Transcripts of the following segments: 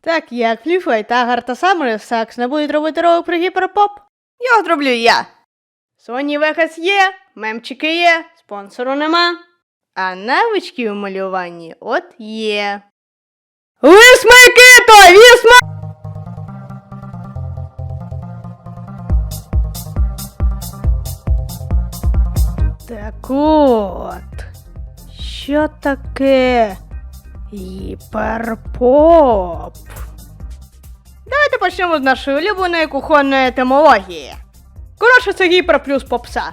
Так як Фліфай та Гарта Самуре Сакс не будуть робити ролик про гіперпоп, його зроблю я. Соні Вехас є, мемчики є, спонсору нема. А навички у малюванні от є. Вісма Вісма! Так от, що таке? Гіперпоп. Давайте почнемо з нашої улюбленої кухонної етимології. Коротше, це гіпер плюс попса.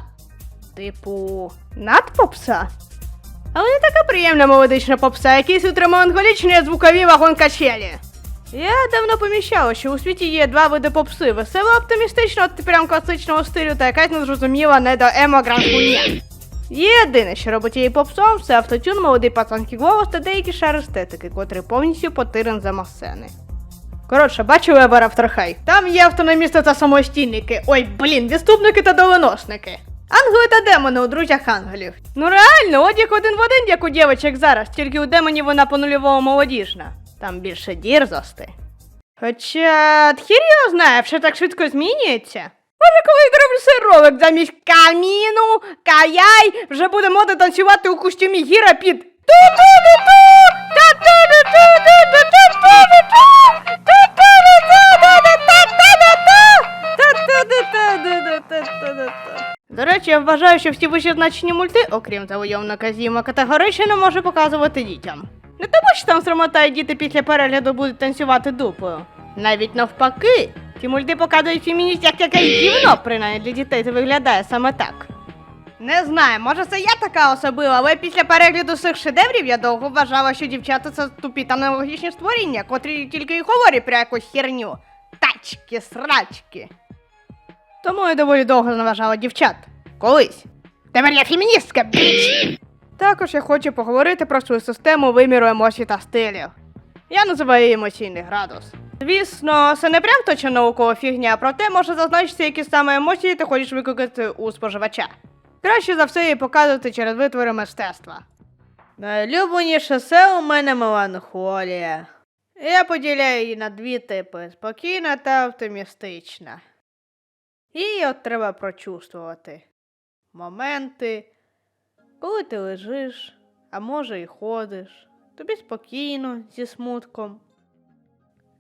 Типу, надпопса? Але не така приємна мелодична попса, якийсь утриманголічні звукові вагон качелі. Я давно поміщала, що у світі є два види попси: весело оптимістичного прям класичного стилю та якась незрозуміла не до емо. Єдине, що робить її попсом, це автотюн молодий пацанський голос та деякі шари естетики, котрий повністю потирен за масени. Коротше, бачили Ever After Там є автономісти та самостійники. Ой, блін, відступники та доленосники. Ангели та демони у друзях ангелів. Ну реально, одяг один в один, як у дівочок зараз, тільки у демонів вона по нульовому молодіжна. Там більше дірзости. Хоча хір його знає, все так швидко змінюється. Може, коли зроблю сировик замість каміну, каяй, вже буде мода танцювати у костюмі гіра під ту-ту-ту-ту, та-ту-ту-ту-ту-ту-ту-ту-ту. До речі, я вважаю, що всі вищезначені мульти, окрім завойовника казіма, категорично не може показувати дітям. Не тому, що там срамота і діти після перегляду будуть танцювати дупою. Навіть навпаки ті мульти показують фемініст як якесь гівно, принаймні для дітей це виглядає саме так. Не знаю, може це я така особила, але після перегляду цих шедеврів я довго вважала, що дівчата це тупі та нелогічні створіння, котрі тільки й говорять про якусь херню. Тачки, срачки. Тому я доволі довго зневажала дівчат. Колись. Тепер я феміністка, біч! Також я хочу поговорити про свою систему виміру емоцій та стилів. Я називаю її емоційний градус. Звісно, це не прям точно наукова фігня, проте може зазначити, які саме емоції ти хочеш викликати у споживача. Краще за все її показувати через витвори мистецтва. Найлюбленіше це у мене меланхолія. Я поділяю її на дві типи: спокійна та оптимістична. Її от треба прочувствувати. Моменти, коли ти лежиш, а може і ходиш, тобі спокійно, зі смутком.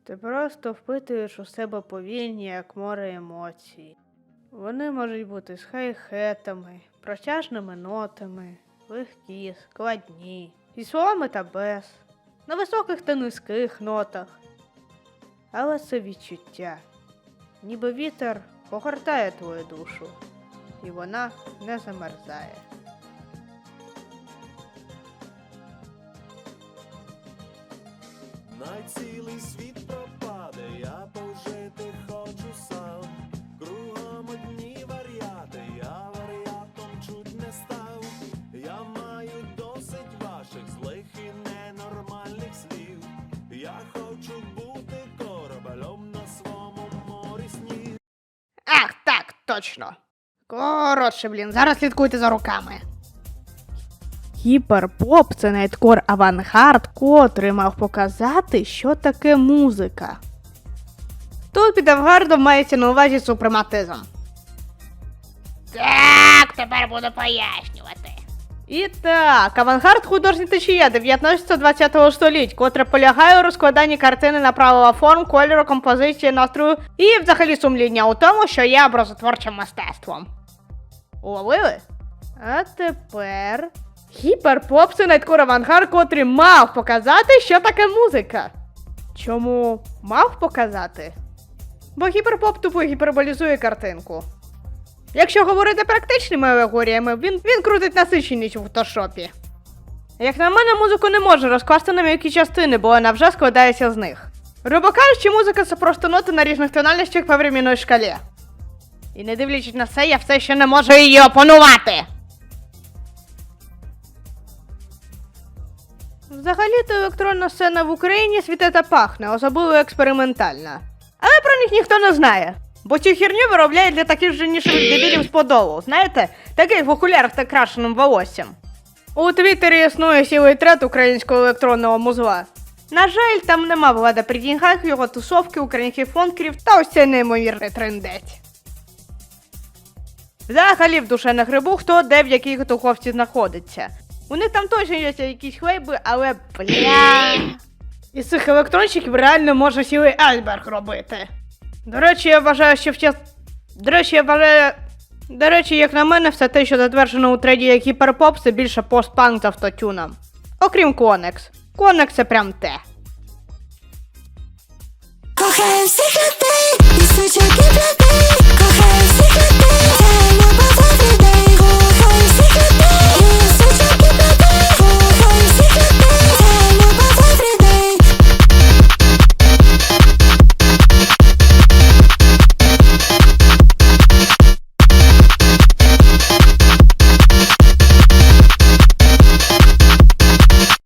Ти просто впитуєш у себе повільні, як море емоцій. Вони можуть бути з хай-хетами, протяжними нотами, легкі, складні, зі словами та без, на високих та низьких нотах. Але це відчуття, ніби вітер огортає твою душу, і вона не замерзає. На цілий світ пропаде, я пожити хочу сам. Кругом одні варіати, я варіатом чуть не став. Я маю досить ваших злих і ненормальних слів. Я хочу бути корабелем на своєму морі снів. Ах, так, точно. Коротше, блін, зараз слідкуйте за руками. Гіперпоп це найткор авангард, котрий мав показати, що таке музика. Тут під авангардом мається на увазі супрематизм. Так, тепер буду пояснювати. І так, авангард художня течія 19-20 століть, котре полягає у розкладанні картини на правила форм, кольору, композиції, настрою і взагалі сумління у тому, що є образотворчим мистецтвом. Уловили? А тепер. Гіперпоп це найткор авангард, котрий мав показати, що таке музика. Чому мав показати? Бо гіперпоп тупо гіперболізує картинку. Якщо говорити практичними алегоріями, він, він крутить насиченість у фотошопі. Як на мене, музику не може розкласти на м'які частини, бо вона вже складається з них. Грубо кажучи, музика це просто ноти на різних тональностях по временної шкалі. І не дивлячись на це, я все ще не можу її опанувати. Взагалі-то електронна сцена в Україні світе та пахне, особливо експериментальна. Але про них ніхто не знає. Бо цю херню виробляють для таких же нішевих дебілів з подолу, знаєте, таких в окулярах та крашеним волоссям. У Твіттері існує цілий трет українського електронного музла. На жаль, там нема влада при діньгах, його тусовки, українських фонкерів та ось цей неймовірний трендець. Взагалі в душе на грибу, хто де в якій духовці знаходиться. У них там точно є якісь хлейби, але бля. Із цих електрончиків реально можна цілий айсберг робити. До речі, я вважаю, що в час. До речі, я вважаю. До речі, як на мене, все те, що затверджено у треді як гіперпоп, це більше постпанк з автотюном. Окрім Конекс. Конекс це прям те. Кохаю всіх людей, і сучок і плати